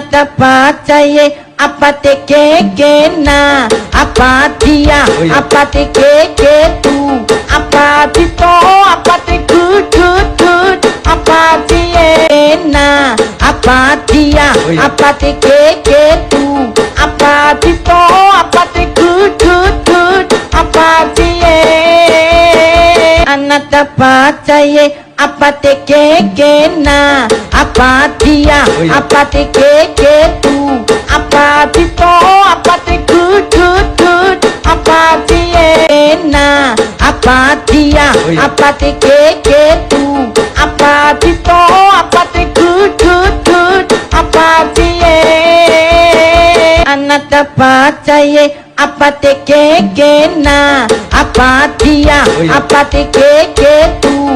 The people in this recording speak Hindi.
चाहिए अपते के के ना अपा थिया अपते के के तू अपा थी तो अपते खुट खुट खुट अपा थिये ना अपा थिया अपते के के तू। Anatapachaye apate keke na apatia Oi. apate keke tu apati to apate good good good apatie na apatia Oi. apate keke tu apati to apate good good good apatie anatapachaye apate keke na apatia Oi. apate keke apatiya apati ke ke tu